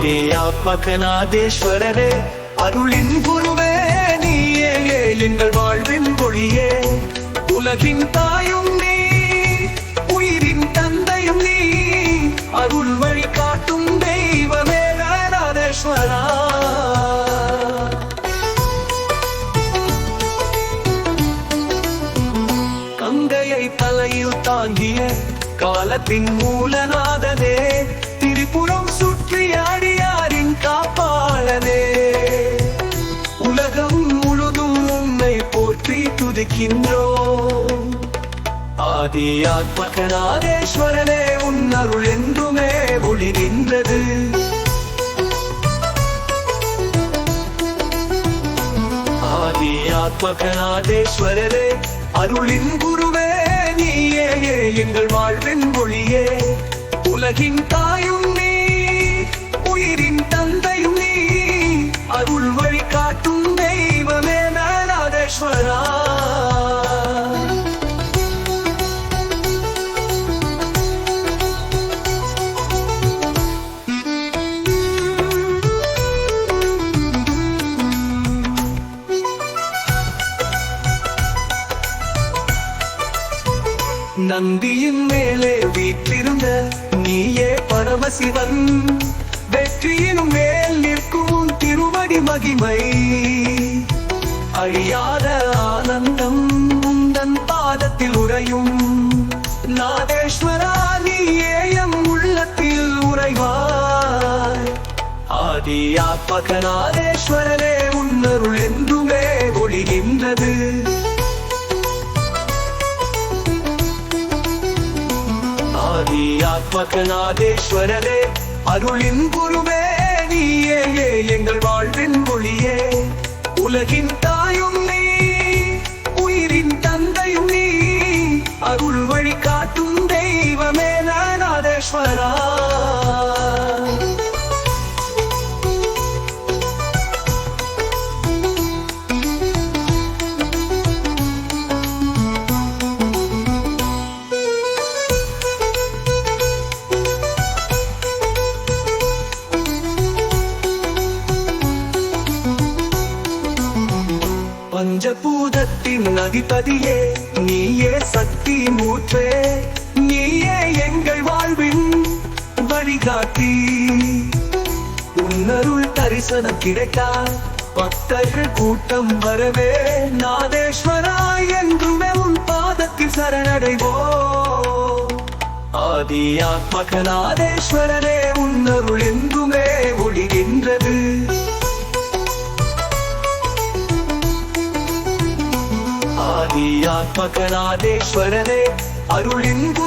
ஆத்மகநாதேஸ்வரரே அருளின் குருவே நீயே எங்கள் வாழ்வின் மொழியே. உலகின் தாயும் நீ உயிரின் தந்தையும் நீ. அருள் வழி காட்டும் தெய்வமே நாதேஸ்வரா கங்கையை தலையில் தாங்கிய காலத்தின் மூலநாதனே. உலகம் முழுதும் உன்னை போற்றி துதிக்கின்றோம். ஆதி ஆத்மகநாதேஸ்வரனே உன் அருள் என்றுமே ஒளி நின்றது. ஆதி ஆத்மகநாதேஸ்வரரே அருளின் குருவே நீயே எங்கள் வாழ்வின் மொழியே உலகின் தாயும் நந்தியின் மேலே வீற்றிருந்த நீயே பரமசிவன். வெற்றியினும் மேல் நிற்கும் திருவடி மகிமை. அழியாத ஆனந்தம் உந்தன் பாதத்தில் உறையும். நாதேஸ்வரா நீயே எம் உள்ளத்தில் உறைவாய். ஆதி ஆத்மகநாதேஸ்வரனே உன்னருள் என்றுமே ஒளிகின்றது. ஆதி ஆத்மகநாதேஸ்வரனே அருளின் குருவே நீயே எங்கள் வாழ்வின் மொழியே. உலகின் பஞ்சபூதத்தின் அதிபதியே நீயே சக்தி மூற்றே நீயே எங்கள் வாழ்வின் வழிகாட்டி. உன்னருள் தரிசனம் கிடைத்தால் பக்தர்கள் கூட்டம் வரவே நாதேஸ்வரா என்றுமே உன் பாதத்தில் சரணடைவோ ஆதி ஆதி ஆத்மகநாதேஸ்வரனே அருளின்